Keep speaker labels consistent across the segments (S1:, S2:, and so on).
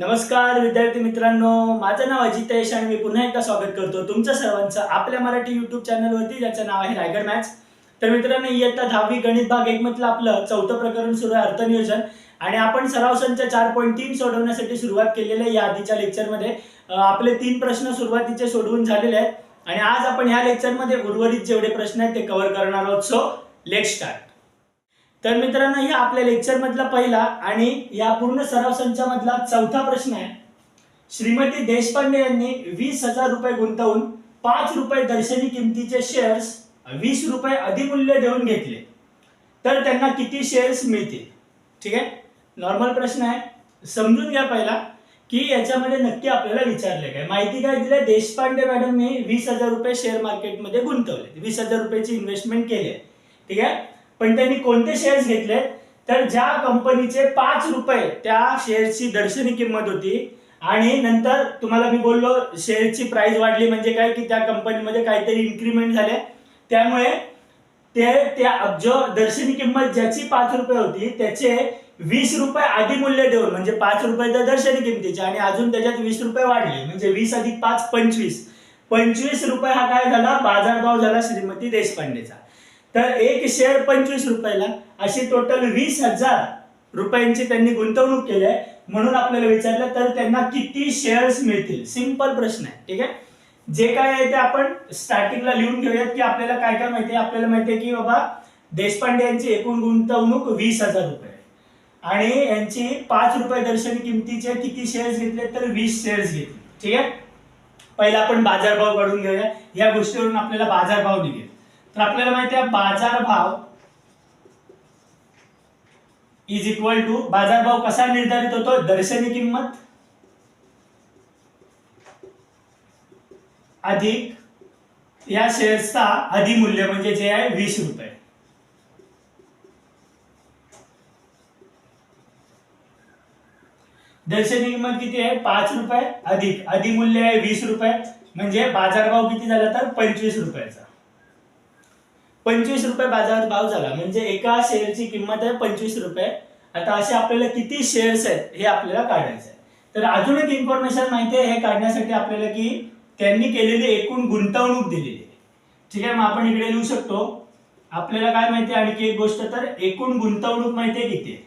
S1: नमस्कार विद्यार्थी मित्रांनो. माझं नाव अजितेश आणि मी पुन्हा एकदा स्वागत करतो तुमचं सर्वांचं आपल्या मराठी युट्यूब चॅनलवरती ज्याचं नाव आहे रायगड मॅथ्स तर मित्रांनो इयत्ता दहावी गणित भाग एक मधलं आपलं चौथं प्रकरण सुरू आहे अर्थनियोजन. आणि आपण सराव संच चार पॉईंट तीन सोडवण्यासाठी सुरुवात केलेली आहे या आधीच्या लेक्चरमध्ये आपले तीन प्रश्न सुरुवातीचे सोडवून झालेले आहेत. आणि आज आपण ह्या लेक्चरमध्ये उर्वरित जेवढे प्रश्न आहेत ते कव्हर करणार आहोत. सो लेट स्टार्ट तर मित्रांनो हे आपल्या लेक्चर मधला पहिला आणि या पूर्ण सराव संचामधला चौथा प्रश्न आहे. श्रीमती देशपांडे यांनी वीस हजार रुपये गुंतवून पाच रुपये दर्शनी किमतीचे शेअर्स वीस रुपये अधिमूल्य देऊन घेतले. तर त्यांना किती शेअर्स मिळतील? ठीक आहे? नॉर्मल प्रश्न आहे. समजून घ्या पहिला की याच्यामध्ये नक्की आपल्याला विचारले काय? माहिती काय दिली? देशपांडे मॅडमने वीस हजार रुपये शेअर मार्केटमध्ये गुंतवले. वीस हजार रुपयाची इन्व्हेस्टमेंट केली आहे. ठीक आहे? पण त्यांनी कोणते शेअर्स घेतले? तर ज्या कंपनीचे पाच रुपये त्या शेअर्सची दर्शनी किंमत होती. आणि नंतर तुम्हाला मी बोललो शेअरची प्राइस वाढली म्हणजे काय? की त्या कंपनीमध्ये काहीतरी इन्क्रीमेंट झाले. त्यामुळे ते त्या जो दर्शनी किंमत ज्याची पाच रुपये होती त्याचे वीस रुपये आधी मूल्य देऊन म्हणजे पाच रुपये तर दर्शनी किमतीचे आणि अजून त्याच्यात वीस रुपये वाढले म्हणजे वीस अधिक पाच पंचवीस. पंचवीस रुपये हा काय झाला? बाजारभाव झाला श्रीमती देशपांडेचा. तर एक शेअर पंचवीस रुपयाला अशी टोटल वीस हजार रुपयांची त्यांनी गुंतवणूक केली आहे. म्हणून आपल्याला विचारलं तर त्यांना किती शेअर्स मिळतील? सिंपल प्रश्न आहे ठीक आहे? जे काय आहे ते आपण स्टार्टिंगला लिहून घेऊयात की आपल्याला काय काय माहिती आहे? आपल्याला माहिती आहे की बाबा देशपांडे यांची एकूण गुंतवणूक वीस हजार रुपये आणि यांची पाच रुपये दर्शनी किमतीचे किती शेअर्स घेतले? तर वीस शेअर्स घेतले. ठीक आहे? पहिला आपण बाजारभाव काढून घेऊया. या गोष्टीवरून आपल्याला बाजारभाव निघेल. तर आपल्याला माहिती आहे बाजारभाव इज इक्वल टू बाजार भाव कसा निर्धारित होतो? दर्शनी किंमत अधिक या शेअर्सचा अधिमूल्य म्हणजे जे आहे वीस रुपये. दर्शनी किंमत किती आहे? पाच रुपये अधिक. अधिमूल्य आहे वीस रुपये. म्हणजे बाजारभाव किती झाला तर पंचवीस रुपयाचा. पंचवीस रुपये बाजारात भाव झाला. म्हणजे एका शेअरची किंमत आहे पंचवीस रुपये. आता असे आपल्याला किती शेअर्स आहेत हे आपल्याला काढायचं आहे तर अजून एक इन्फॉर्मेशन माहिती आहे हे काढण्यासाठी आपल्याला की त्यांनी केलेली एकूण गुंतवणूक दिलेली आहे. ठीक आहे मग आपण इकडे लिहू शकतो. आपल्याला काय माहिती आहे आणखी एक गोष्ट? तर एकूण गुंतवणूक माहिती आहे किती आहे?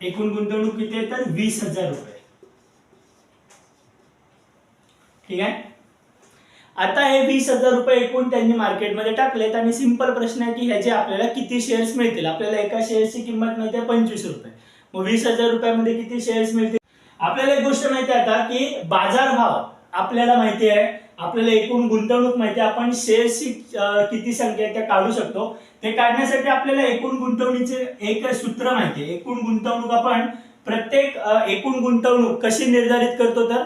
S1: एकूण गुंतवणूक किती आहे? तर वीस हजार रुपये. ठीक आहे? आता हे वीस हजार रुपये एकूण त्यांनी मार्केटमध्ये टाकलेत आणि सिंपल प्रश्न आहे की ह्याचे आपल्याला किती शेअर्स मिळतील? आपल्याला एका शेअरची किंमत माहिती आहे पंचवीस रुपये. मग वीस हजार रुपयामध्ये किती शेअर्स मिळतील? आपल्याला एक गोष्ट माहिती आहे आता की बाजार भाव आपल्याला माहिती आहे. आपल्याला एकूण गुंतवणूक माहिती आहे. आपण शेअर्सची किती संख्या आहे त्या काढू शकतो. ते काढण्यासाठी आपल्याला एकूण गुंतवणुकीचे एक सूत्र माहिती आहे. एकूण गुंतवणूक आपण प्रत्येक एकूण गुंतवणूक कशी निर्धारित करतो तर?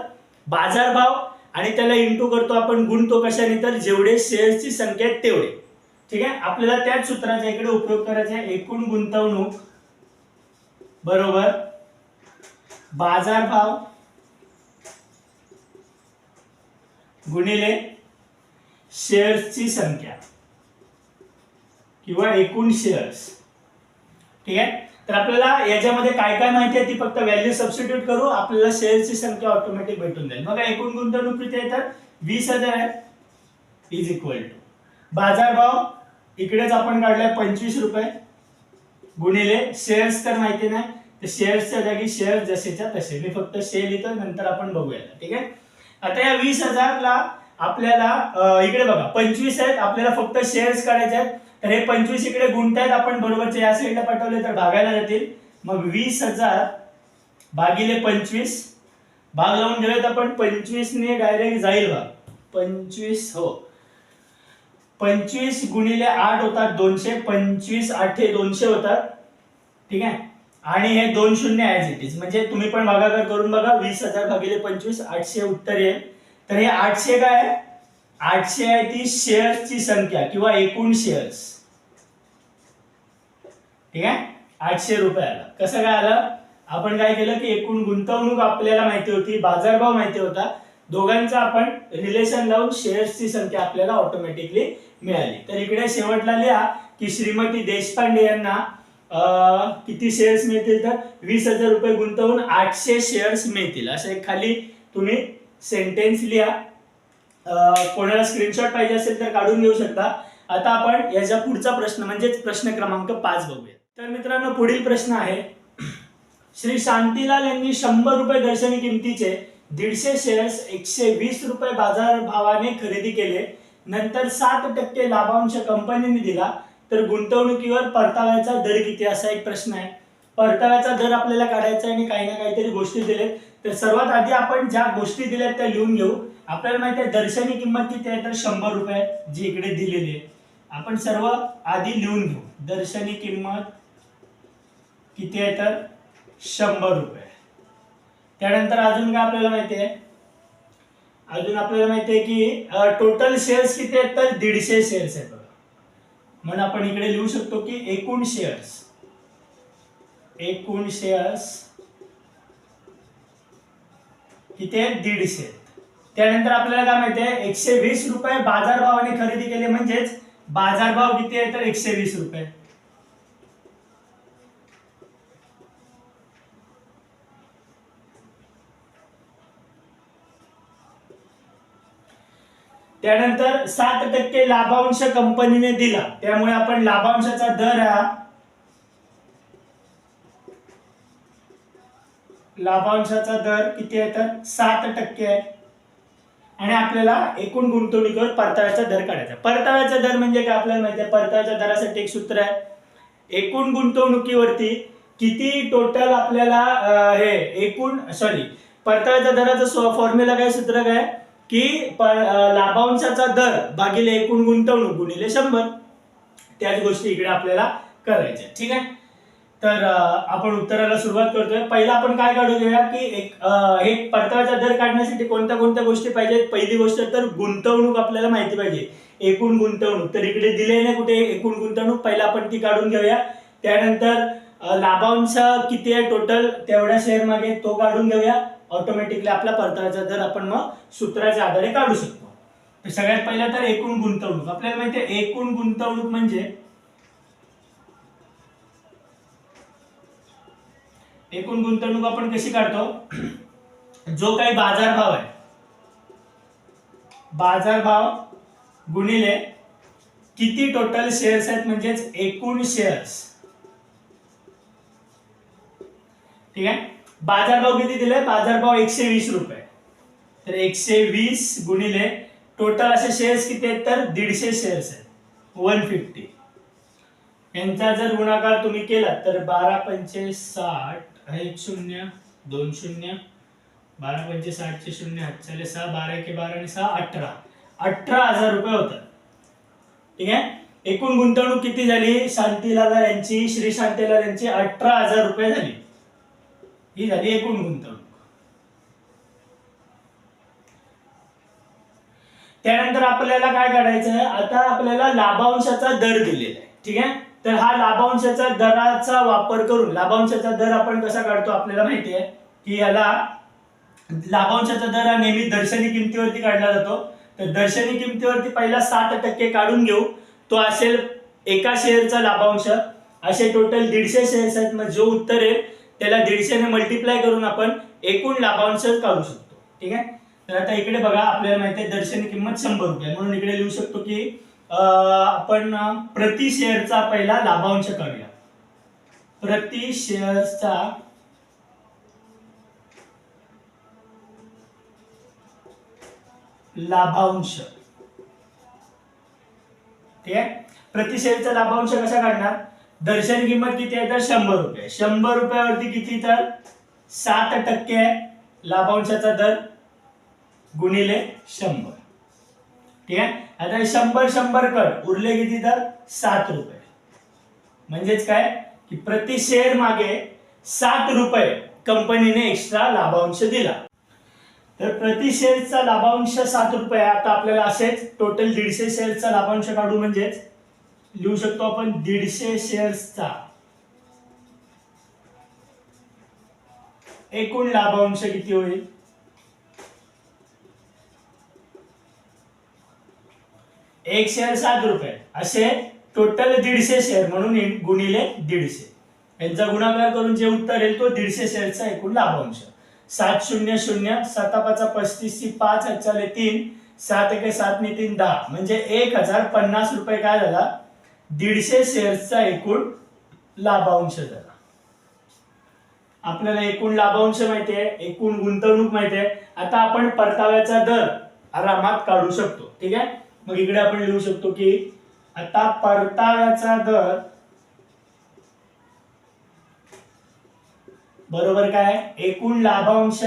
S1: बाजारभाव आणि त्याला इंटू करतो आपण गुणतो कशाने तर जेवढे शेअर्सची संख्या आहे तेवढे. ठीक आहे? आपल्याला त्याच सूत्राचा इकडे उपयोग करायचा आहे. एकूण गुंतवणूक बरोबर? बाजारभाव गुणिले शेअर्सची संख्या. किंवा एकूण शेअर्स. ठीक आहे? तर आपल्याला याच्यामध्ये काय काय माहिती आहे ती फक्त व्हॅल्यू सबस्टिट्यूट करू आपल्याला शेअरची संख्या ऑटोमॅटिक भेटून जाईल. बघा एकूण गुंतवणूक किती आहे तर वीस हजार आहे इज इक्वल टू बाजारभाव इकडेच आपण काढलाय पंचवीस रुपये. गुणिले शेअर्स तर माहिती नाही. तर शेअर्सच्या जागी शेअर जसेच्या तसे. मी फक्त शेअर लिहितो नंतर आपण बघूया. ठीक आहे? आता या वीस हजारला आपल्याला इकडे बघा पंचवीस आहेत. आपल्याला फक्त शेअर्स काढायचे आहेत. तर हे पंचवीस इकडे गुंतायत आपण बरोबरचे या साईडला पाठवले तर भागायला जातील. मग वीस हजार भागिले पंचवीस. भाग लावून गेले तर आपण पंचवीसने डायरेक्ट जाईल भाग पंचवीस हो. पंचवीस गुणिले आठ होतात दोनशे पंचवीस आठे दोनशे होतात. ठीक आहे? आणि हे दोन शून्य ॲज इट इज म्हणजे तुम्ही पण भागाकार करून बघा वीस हजार भागिले पंचवीस आठशे उत्तर येईल. तर हे आठशे काय आहे? आठशे आहे ती शेअर्सची संख्या किंवा एकूण शेअर्स. ठीक आहे? आठशे रुपयाला कसं काय आलं? आपण काय केलं की एकूण गुंतवणूक आपल्याला माहिती होती बाजारभाव माहिती होता. दोघांचा आपण रिलेशन लावून शेअर्सची संख्या आपल्याला ऑटोमॅटिकली मिळाली. तर इकडे शेवटला लिहा की श्रीमती देशपांडे यांना किती शेअर्स मिळतील तर? वीस हजार रुपये गुंतवून आठशे शेअर्स मिळतील. असं एक खाली तुम्ही सेंटेन्स लिहा. कोणाला स्क्रीनशॉट पाहिजे असेल तर काढून घेऊ शकता. आता आपण याच्या पुढचा प्रश्न म्हणजेच प्रश्न क्रमांक पाच बघूया. तर मित्रांनो पुढील प्रश्न आहे. श्री शांतीलाल यांनी शंभर रुपये दर्शनी किमतीचे दीडशे शेअर्स एकशे वीस रुपये बाजार भावाने खरेदी केले. नंतर सात टक्के लाभांश कंपनीने दिला. तर गुंतवणुकीवर परताव्याचा दर किती? असा एक प्रश्न आहे. परताव्याचा दर आपल्याला काढायचा आहे आणि काही ना काहीतरी गोष्टी दिलेत. तर सर्वात आधी आपण ज्या गोष्टी दिल्यात त्या लिहून घेऊ. आपल्याला माहिती आहे दर्शनी किंमत किती आहे? तर शंभर रुपये जी इकडे दिलेली आहे. आपण सर्व आधी लिहून घेऊ. दर्शनी किंमत किती आहे? तर शंभर रुपये. त्यानंतर अजून काय आपल्याला माहिती आहे? अजून आपल्याला माहिती आहे की टोटल शेअर्स किती आहेत? तर दीडशे शेअर्स आहेत बघा. म्हणून आपण इकडे लिहू शकतो की एकूण शेअर्स एकोणशे अस किती आहेत? दीडशे. त्यानंतर आपल्याला काय माहिती आहे? एकशे वीस रुपये बाजारभावाने खरेदी केले म्हणजेच बाजारभाव किती आहे? तर एकशे वीस रुपये. त्यानंतर सात टक्के लाभांश कंपनीने दिला. त्यामुळे आपण लाभांशाचा दर हा लाभांशाचा दर किती आहे तर सात टक्के आहे. आणि आपल्याला एकूण गुंतवणुकीवर परताव्याचा दर काढायचा परताव्याचा दर म्हणजे काय आपल्याला माहिती आहे? परताव्याच्या दरासाठी एक सूत्र आहे. एकूण गुंतवणुकीवरती किती टोटल आपल्याला हे एकूण सॉरी परताव्याच्या दराचं फॉर्म्युला काय सूत्र काय? की लाभांशाचा दर भागिले एकूण गुंतवणूक गुणिले शंभर. त्याच गोष्टी इकडे आपल्याला करायच्या ठीक आहे? तर आपण उत्तराला सुरुवात करतोय. पहिला आपण काय काढू घेऊया की एक हे परताव्याचा दर काढण्यासाठी कोणत्या कोणत्या गोष्टी पाहिजेत? पहिली गोष्ट तर गुंतवणूक आपल्याला माहिती पाहिजे. एकूण गुंतवणूक. तर इकडे दिले नाही कुठे? एकूण गुंतवणूक. पहिला आपण ती काढून घेऊया. त्यानंतर लाभांश किती आहे टोटल तेवढ्या शेअर मागे तो काढून घेऊया. ऑटोमॅटिकली आपला परताव्याचा दर आपण मग सूत्राच्या आधारे काढू शकतो. सगळ्यात पहिला तर एकूण गुंतवणूक. आपल्याला माहिती आहे एकूण गुंतवणूक म्हणजे एकूण गुंतवणूक आपण कशी काढतो? जो काही बाजारभाव आहे बाजारभाव गुणिले किती टोटल शेअर्स आहेत म्हणजेच एकूण शेअर्स ठीक आहे? बाजारभाव किती दिले? बाजारभाव एकशे वीस रुपये. तर एकशे वीस गुणिले टोटल असे शेअर्स किती आहेत? तर दीडशे शेअर्स आहेत. वन फिफ्टी यांचा जर गुणाकार तुम्ही केला तर बारा पंचे साठ एक शून्य दोन शून्य बारा पंचे साठचे शून्य हातचाले सहा बारा के बारा आणि सहा अठरा. अठरा हजार रुपये होतात. ठीक आहे? एकूण गुंतवणूक किती झाली? शांतीलाल यांची श्री शांतीलाल यांची अठरा हजार रुपये झाली. ही झाली एकूण गुंतवणूक. त्यानंतर आपल्याला काय काढायचं? आहे आता आपल्याला लाभांशाचा दर दिलेला आहे. ठीक आहे? तर हा लाभांशाचा दराचा वापर करून लाभांशाचा दर आपण कसा काढतो आपल्याला माहिती आहे? की याला लाभांशाचा दर हा नेहमी दर्शनी किमतीवरती काढला जातो. तर दर्शनी किमतीवरती पहिला सात टक्के काढून घेऊ. तो असेल एका शेअरचा लाभांश. असे टोटल दीडशे शेअर्स आहेत. मग जो उत्तर आहे त्याला दीडशेने मल्टिप्लाय करून आपण एकूण लाभांश काढू शकतो. ठीक आहे? तर आता इकडे बघा आपल्याला माहिती आहे दर्शनी किंमत शंभर रुपये. म्हणून इकडे लिहू शकतो की आपण प्रति शेअरचा पहिला लाभांश काढूया प्रति शेअर्सचा लाभांश. ठीक आहे? प्रति शेअरचा लाभांश कसा काढणार? दर्शन किंमत किती आहे तर शंभर रुपये. शंभर रुपयावरती किती तर? सात टक्के आहे. लाभांशाचा दर गुणिले शंभर. ठीक आहे? आता शंभर शंभर कट. उरले किती तर? सात रुपये. म्हणजेच काय? की प्रति शेअर मागे सात रुपये कंपनीने एक्स्ट्रा लाभांश दिला. तर प्रति शेअरचा लाभांश सात रुपये. आता आपल्याला असेच टोटल दीडशे शेअर्सचा लाभांश काढू म्हणजेच लिहू शकतो आपण दीडशे शेअर्सचा एकूण लाभांश किती होईल? एक शेअर सात रुपये. असे टोटल दीडशे शेअर म्हणून गुणिले दीडशे. यांचा गुणाकार करून जे उत्तर येईल तो दीडशे शेअरचा एकूण लाभांश. सात शून्य शून्य सतापाचा पस्तीस ची पाच चाले तीन सात एके सात ने तीन दहा. म्हणजे एक हजार पन्नास रुपये काय झाला? दीडशे शेअर्सचा एकूण लाभांश झाला. आपल्याला एकूण लाभांश माहिती आहे एकूण गुंतवणूक माहिती आहे. आता आपण परताव्याचा दर आरामात काढू शकतो. ठीक आहे? मग इकडे आपण लिहू शकतो की आता परताव्याचा दर बरोबर काय? एकूण लाभांश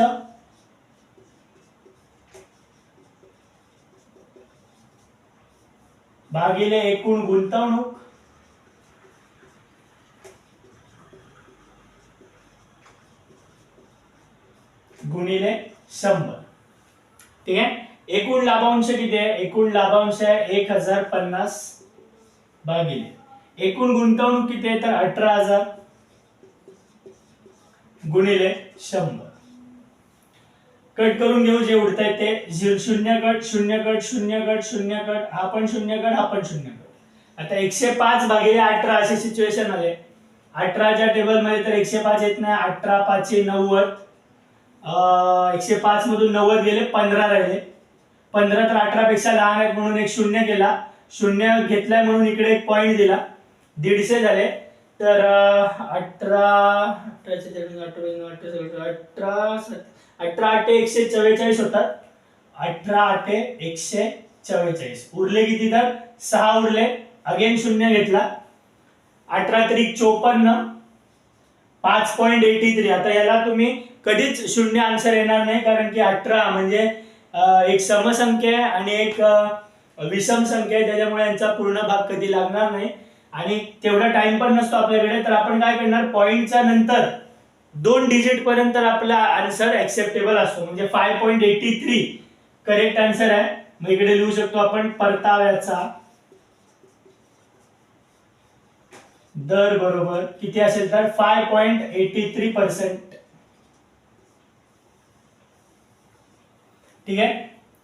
S1: भागिले एकूण गुंतवणूक गुणिले शंभर. ठीक आहे? एकूण लाभांश किती आहे? एकूण लाभांश आहे एक हजार पन्नास भागिले. एकूण गुंतवणूक किती आहे तर अठरा हजार गुणिले शंभर. कट करून घेऊ जे उडत ते. शून्य कट शून्य कट शून्य कट शून्य कट. हा पण शून्य कट हा पण शून्य कट. आता एकशे पाच भागिले अठरा असे सिच्युएशन आले. अठराच्या टेबलमध्ये तर एकशे पाच येत नाही. अठरा पाचशे नव्वद. एकशे पाच मधून नव्वद गेले पंधरा राहिले. पंधरा तर अठरा पेक्षा लहान आहेत म्हणून एक शून्य केला. शून्य घेतलाय म्हणून इकडे एक पॉईंट दिला. दीडशे झाले. तर अठरा अठराशे अठरा अठरा अठरा आठे एकशे चव्वेचाळीस होतात. अठरा आठे एकशे चव्वेचाळीस. उरले किती तर? सहा उरले. अगेन शून्य घेतला. अठरा तरी चोपन्न. पाच पॉईंट एटी थ्री आता याला तुम्ही कधीच शून्य आन्सर येणार नाही कारण की अठरा म्हणजे एक समसंख्या आहे आणि एक विषम संख्या आहे त्याच्यामुळे यांचा पूर्ण भाग कधी लागणार नाही. आणि तेवढा टाइम पण नसतो आपल्याकडे तर आपण काय करणार? पॉईंटच्या नंतर दोन डिजिट पर्यंत आपला आन्सर ऍक्सेप्टेबल असतो. म्हणजे five point eighty three correct answer आहे. मग इकडे लिहू शकतो आपण परताव्याचा. दर बरोबर किती असेल तर? Five point eighty three percent ठीक आहे?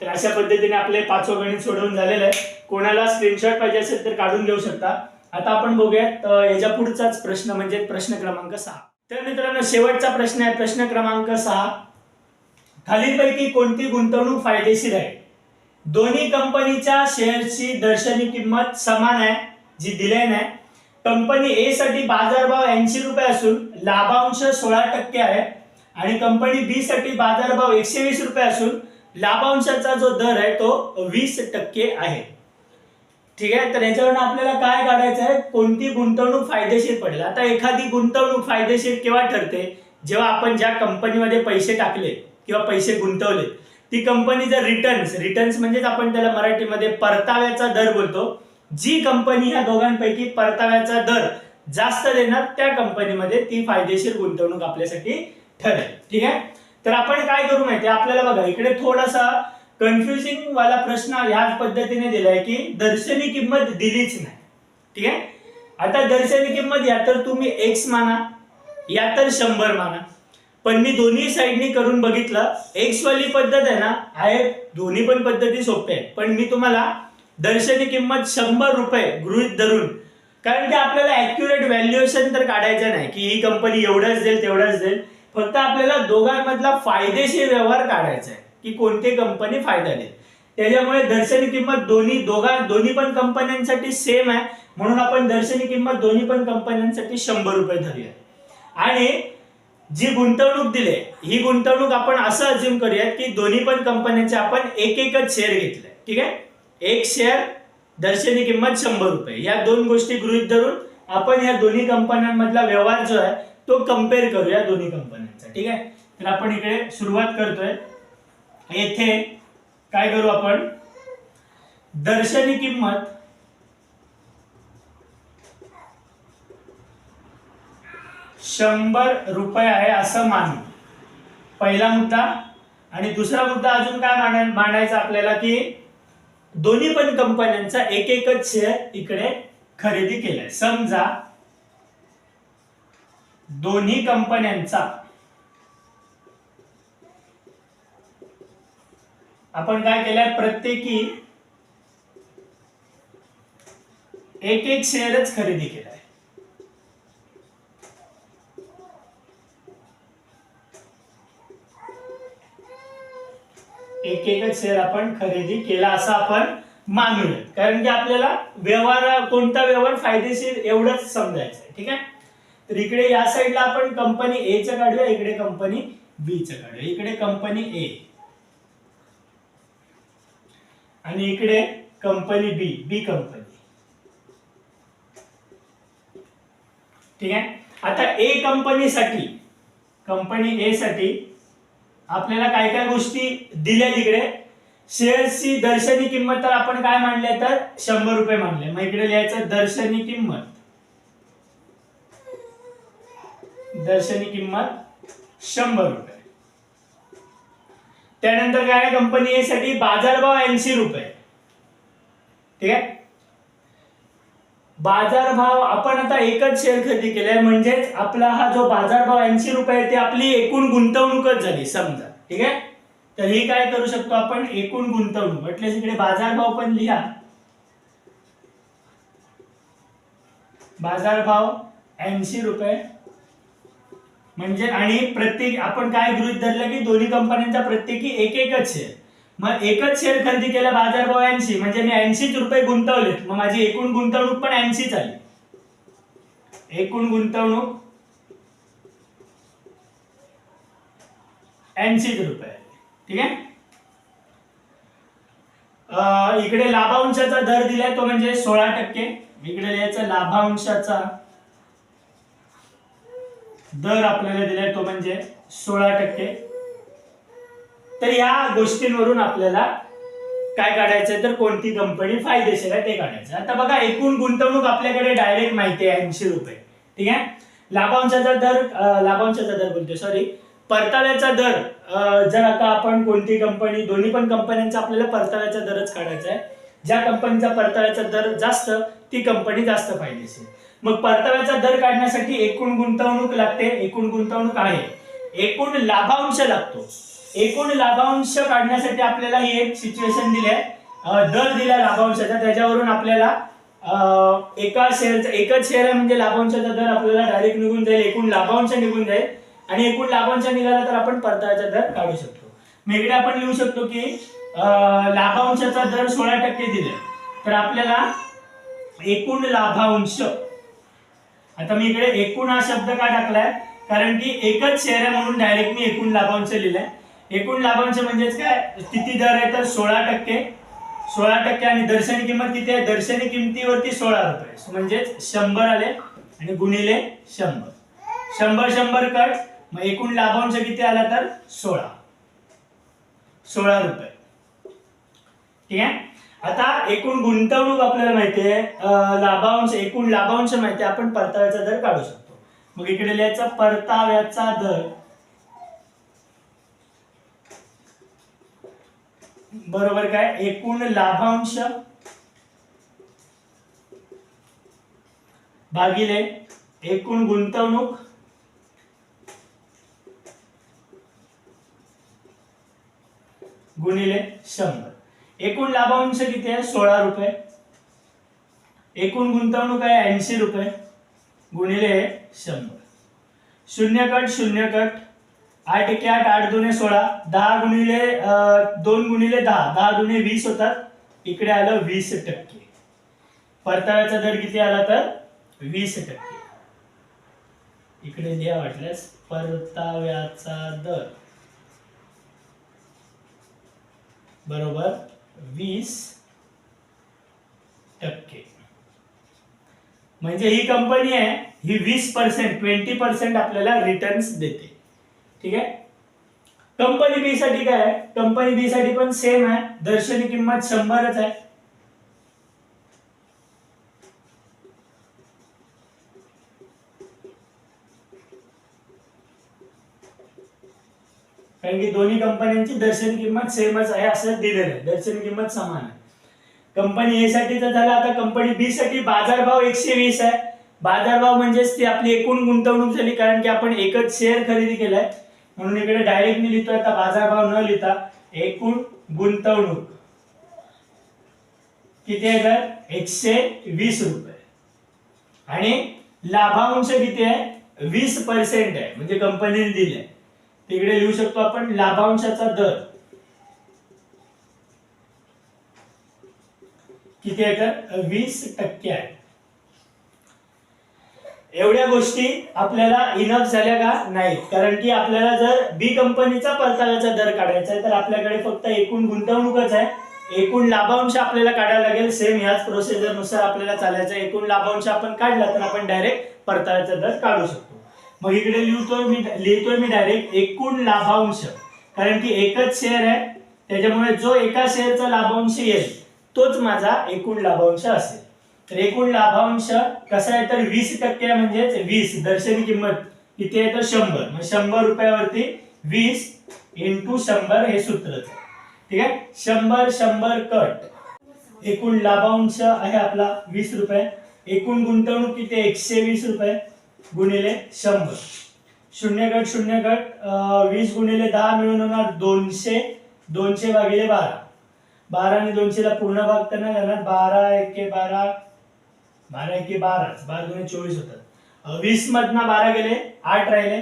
S1: तर अशा पद्धतीने आपले पाचवं गणित सोडवून झालेलं आहे. कोणाला स्क्रीनशॉट पाहिजे असेल तर काढून घेऊ शकता. आता आपण बघूयात याच्या पुढचाच प्रश्न म्हणजे प्रश्न क्रमांक सहा. तर मित्रांनो शेवटचा प्रश्न आहे प्रश्न क्रमांक सहा. खालीलपैकी कोणती गुंतवणूक फायदेशीर आहे? दोन्ही कंपनीच्या शेअरची दर्शनी किंमत समान आहे जी दिले आहे कंपनी ए साठी बाजारभाव ऐंशी रुपये असून लाभांश सोळा टक्के आहे. आणि कंपनी बी साठी बाजारभाव एकशे वीस रुपये असून लाभांशाचा जो दर आहे तो वीस टक्के आहे. ठीक आहे? तर याच्यावरून आपल्याला काय काढायचं आहे? कोणती गुंतवणूक फायदेशीर पडेल? आता एखादी गुंतवणूक फायदेशीर केव्हा ठरते? जेव्हा आपण ज्या कंपनीमध्ये पैसे टाकले किंवा पैसे गुंतवले ती कंपनी जर रिटर्न्स रिटर्न्स म्हणजेच आपण त्याला मराठीमध्ये परताव्याचा दर बोलतो. जी कंपनी या दोघांपैकी परताव्याचा दर जास्त देणार त्या कंपनीमध्ये ती फायदेशीर गुंतवणूक आपल्यासाठी ठरेल. ठीक आहे? तर आपण काय करू माहिती आपल्याला बघा इकडे थोडासा कन्फ्युजिंग वाला प्रश्न ह्याच पद्धतीने दिलाय की दर्शनी किंमत दिलीच नाही. ठीक आहे? आता दर्शनी किंमत या तर तुम्ही एक्स माना या तर शंभर माना. पण मी दोन्ही साईडनी करून बघितलं एक्स वाली पद्धत आहे ना आहे दोन्ही पण पद्धती सोप्या आहेत. पण मी तुम्हाला दर्शनी किंमत शंभर रुपये गृहित धरून कारण की आपल्याला ऍक्युरेट व्हॅल्युएशन तर काढायचं नाही की ही कंपनी एवढंच देईल तेवढंच देईल. फक्त आपल्याला दोघांमधला फायदेशीर व्यवहार काढायचा आहे की कोणती कंपनी फायदा देईल. त्याच्यामुळे दर्शनी किंमत दोन्ही दोघा दोन्ही पण कंपन्यांसाठी सेम आहे म्हणून आपण दर्शनी किंमत दोन्ही पण कंपन्यांसाठी शंभर रुपये धरूया. आणि जी गुंतवणूक दिली ही गुंतवणूक आपण असं अज्युम करूयात की दोन्ही पण कंपन्यांचे आपण एक एकच शेअर घेतलाय. ठीक आहे? एक शेअर दर्शनी किंमत शंभर रुपये. या दोन गोष्टी गृहित धरून आपण या दोन्ही कंपन्यांमधला व्यवहार जो आहे तो कंपेअर करूया दोन्ही कंपन्यांचा ठीक आहे? तर आपण इकडे सुरुवात करतोय. येथे काय करू आपण? दर्शनी किंमत शंभर रुपये आहे असं मानू. पहिला मुद्दा. आणि दुसरा मुद्दा अजून काय मांडाय- मांडायचा आपल्याला की दोन्ही पण कंपन्यांचा एक एकच शेअर इकडे खरेदी केलाय. समजा दोन्ही कंपन्यांचा. आपण काय केलं प्रत्येकी एक एक शेअरच खरेदी केलाय. एक एकच शेअर आपण खरेदी केला असं आपण मानूया. कारण की आपल्याला व्यवहार कोणता व्यवहार फायदेशीर एवढंच समजायचं ठीक आहे? तर इकडे या साईडला आपण कंपनी ए चं काढूया इकडे कंपनी बी चं काढूया. इकडे कंपनी ए आणि इकडे कंपनी बी बी कंपनी ठीक आहे? आता ए कंपनीसाठी कंपनी ए साठी आपल्याला काय काय गोष्टी दिल्या तिकडे शेअर्सची दर्शनी किंमत तर आपण काय मांडले तर? शंभर रुपये मांडले. मग इकडे लिहायचं दर्शनी किंमत. दर्शनी किंमत शंभर रुपये. त्यानंतर काय कंपनी ए साठी बाजारभाव ऐंशी रुपये. ठीक आहे? बाजारभाव आपण आता एकच शेअर खरेदी केलाय म्हणजेच आपला हा जो बाजारभाव ऐंशी रुपये ते आपली एकूण गुंतवणूकच झाली समजा. ठीक आहे? तर ही काय करू शकतो आपण? एकूण गुंतवणूक. म्हटल्यास तिकडे बाजारभाव पण लिहा. बाजारभाव ऐंशी रुपये. म्हणजे आणि प्रत्येक आपण काय गृहित धरलं की दोन्ही कंपन्यांचा प्रत्येकी एक एकच शेअर मग एकच शेअर खरेदी केला बाजारभाव ऐंशी म्हणजे मी ऐंशीच रुपये गुंतवलेत. मग माझी एकूण गुंतवणूक पण ऐंशीच आली एकूण गुंतवणूक ऐंशीच रुपये ठीक आहे? इकडे लाभांशाचा दर दिलाय तो म्हणजे सोळा टक्के. इकडे याचा लाभांशाचा दर आपल्याला दिलाय तो म्हणजे सोळा टक्के. तर या गोष्टींवरून आपल्याला काय काढायचंय? तर कोणती कंपनी फायदेशीर आहे ते काढायचं आता बघा एकूण गुंतवणूक आपल्याकडे डायरेक्ट माहिती आहे ऐंशी रुपये. ठीक आहे? लाभांशाचा दर लाभांशाचा दर बोलतोय सॉरी परताव्याचा दर जर आता आपण कोणती कंपनी दोन्ही पण कंपन्यांचा आपल्याला परताव्याचा दरच काढायचा आहे ज्या कंपनीचा परताव्याचा दर जास्त ती कंपनी जास्त फायदेशीर. मग परताव्याचा दर काढण्यासाठी एकूण गुंतवणूक लागते एकूण गुंतवणूक आहे. एकूण लाभांश लागतो. एकूण लाभांश काढण्यासाठी आपल्याला ही एक सिच्युएशन दिली आहे. दर दिला लाभांशाचा. त्याच्यावरून आपल्याला एका शेअरचा एकच शेअर आहे म्हणजे लाभांशाचा दर आपल्याला डायरेक्ट निघून जाईल एकूण लाभांश निघून जाईल. आणि एकूण लाभांश निघाला तर आपण परताव्याचा दर काढू शकतो. वेगळे आपण लिहू शकतो की लाभांशाचा दर सोळा टक्के दिले तर आपल्याला एकूण लाभांश आता मी इकडे एकूण हा शब्द का टाकलाय? कारण की एकच शेअर आहे म्हणून डायरेक्ट मी एकूण लाभांश लिहिलाय. एकूण लाभांश म्हणजेच काय? किती दर आहे तर सोळा टक्के. सोळा टक्के आणि दर्शनी किंमत किती आहे? दर्शनी किंमतीवरती सोळा रुपये. म्हणजेच शंभर आले आणि गुणिले शंभर. शंभर शंभर कट. मग एकूण लाभांश किती आला तर? सोळा. सोळा रुपये. ठीक आहे? आता एकूण गुंतवणूक आपल्याला माहिती आहे लाभांश एकूण लाभांश माहिती आहे आपण परताव्याचा दर काढू शकतो. मग इकडे लिहायचा परताव्याचा दर. बरोबर काय? एकूण लाभांश भागिले एकूण गुंतवणूक गुणिले शंभर. एकूण लाभांश किती आहे? सोळा रुपये. एकूण गुंतवणूक आहे ऐंशी रुपये. गुणिले शंभर. शून्य कट शून्य कट. आठ एके आठ आठ दोन्ही सोळा. दहा गुणिले दोन गुणिले दहा. दहा दोन्ही वीस होतात. इकडे आलं वीस टक्के. परताव्याचा दर किती आला तर? वीस टक्के. इकडे लिहा वाटल्यास परताव्याचा दर. बरोबर? वीस टक्के. म्हणजे ही कंपनी आहे ही वीस पर्सेंट ट्वेंटी पर्सेंट आपल्याला रिटर्न्स देते. ठीक आहे? कंपनी बी साठी काय आहे? कंपनी बी साठी पण सेम आहे. दर्शनी किंमत शंभरच आहे. कारण की दोन्ही कंपन्यांची दर्शन किंमत सेमच आहे असं दिलेलं आहे. दर्शन किंमत समान आहे. कंपनी ए तर झाला आता कंपनी बी साठी बाजारभाव एकशे वीस आहे. बाजारभाव म्हणजेच ती आपली एकूण गुंतवणूक झाली कारण की आपण एकच शेअर खरेदी केलाय. म्हणून इकडे डायरेक्ट मी लिहितोय आता बाजारभाव न लिहिता एकूण गुंतवणूक किती आहे तर? एकशे वीस रुपये. आणि लाभांश किती आहे? वीस पर्सेंट आहे. म्हणजे कंपनीने दिले तिकडे लिहू शकतो आपण लाभांशाचा दर. किती आहे तर? वीस टक्के आहे. एवढ्या गोष्टी आपल्याला इनफ झाल्या का? नाही. कारण की आपल्याला जर बी कंपनीचा परताव्याचा दर काढायचा आहे तर आपल्याकडे फक्त एकूण गुंतवणूकच आहे. एकूण लाभांश आपल्याला काढायला लागेल. सेम ह्याच प्रोसिजरनुसार आपल्याला चालायचं एकूण लाभांश आपण काढला तर आपण डायरेक्ट परताव्याचा दर काढू शकतो. मग इकडे लिहितोय मी लिहितोय मी डायरेक्ट एकूण लाभांश. कारण की एकच शेअर आहे त्याच्यामुळे जो एका शेअरचा लाभांश येईल तोच माझा एकूण लाभांश असेल. तर एकूण लाभांश कसा आहे तर वीस टक्के म्हणजेच वीस दर्शनी किंमत. किती आहे तर शंभर. मग शंभर रुपयावरती वीस इंटू शंभर हे सूत्र ठीक आहे? शंभर शंभर कट. एकूण लाभांश आहे आपला वीस रुपये. एकूण गुंतवणूक किती आहे? एकशे वीस रुपये. गुणिले शंभर. शून्य गट शून्य गट वीस गुणिले दहा मिळून होणार दोनशे दोनशे भागिले बारा. बारा आणि दोनशेला पूर्ण भाग तर नाही जाणार. बारा एके बारा बारा एके बाराच. बारा दोन चोवीस होतात. वीस मधनं बारा गेले आठ राहिले.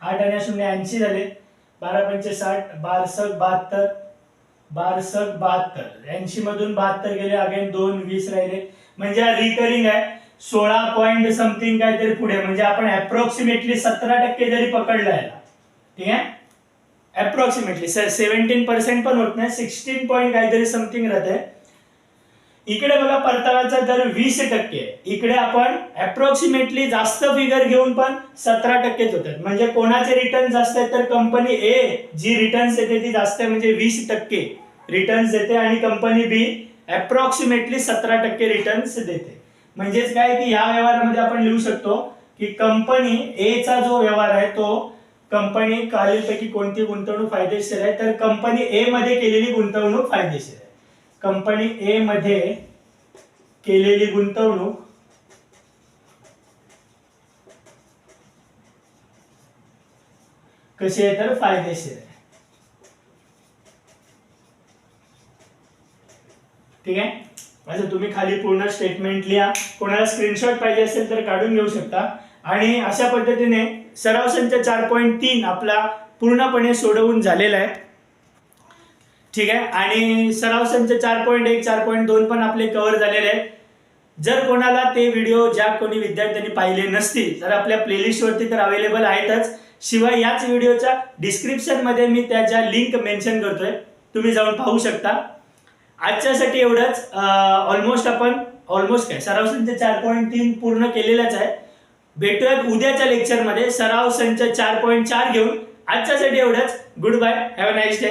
S1: आठ आणि शून्य ऐंशी झाले. बारा पंचे साठ बारसक बहात्तर बारसक बहात्तर. ऐंशी मधून बहात्तर गेले अगेन दोन वीस राहिले. म्हणजे रिकरिंग आहे. सोळा पॉईंट समथिंग काहीतरी पुढे. म्हणजे आपण अप्रॉक्सिमेटली सतरा टक्के जरी पकडलं याला ठीक आहे? अप्रॉक्सिमेटली सर सेव्हन्टीन पर्सेंट पण होत नाही. सिक्स्टीन पॉईंट काहीतरी समथिंग राहते इकडे बघा परताव्याचा दर वीस टक्के. इकडे आपण अप्रॉक्सिमेटली जास्त फिगर घेऊन पण सतरा टक्केच होतात म्हणजे कोणाचे रिटर्न जास्त आहेत तर कंपनी ए जी रिटर्न्स येते ती जास्त आहे म्हणजे वीस टक्के रिटर्न्स देते आणि कंपनी बी अप्रॉक्सिमेटली सतरा टक्के रिटर्न्स देते. म्हणजेच काय की या व्यवहारामध्ये आपण लिहू शकतो की कंपनी ए चा जो व्यवहार आहे तो कंपनी खालीलपैकी कोणती गुंतवणूक फायदेशीर आहे? तर कंपनी ए मध्ये केलेली गुंतवणूक फायदेशीर आहे. कंपनी ए मध्ये केलेली गुंतवणूक कशी आहे तर फायदेशीर आहे. ठीक आहे? असं तुम्ही खाली पूर्ण स्टेटमेंट लिहा. कोणाला स्क्रीनशॉट पाहिजे असेल तर काढून घेऊ शकता. आणि अशा पद्धतीने सराव संच चार पॉईंट तीन आपला पूर्णपणे सोडवून झालेला आहे. ठीक आहे? आणि सराव संच चार पॉईंट एक चार पॉईंट दोन पण आपले कव्हर झालेले आहेत. जर कोणाला ते व्हिडिओ ज्या कोणी विद्यार्थ्यांनी पाहिले नसतील तर आपल्या प्लेलिस्टवरती तर अवेलेबल आहेतच. शिवाय याच व्हिडिओच्या डिस्क्रिप्शनमध्ये मी त्याच्या लिंक मेन्शन करतोय तुम्ही जाऊन पाहू शकता. आजच्यासाठी एवढंच. ऑलमोस्ट आपण ऑलमोस्ट काय? सराव संच चार पॉईंट तीन पूर्ण केलेलाच आहे. भेटूयात उद्याच्या लेक्चरमध्ये सराव संच चार पॉईंट चार घेऊन. आजच्यासाठी एवढंच. Good bye have a nice day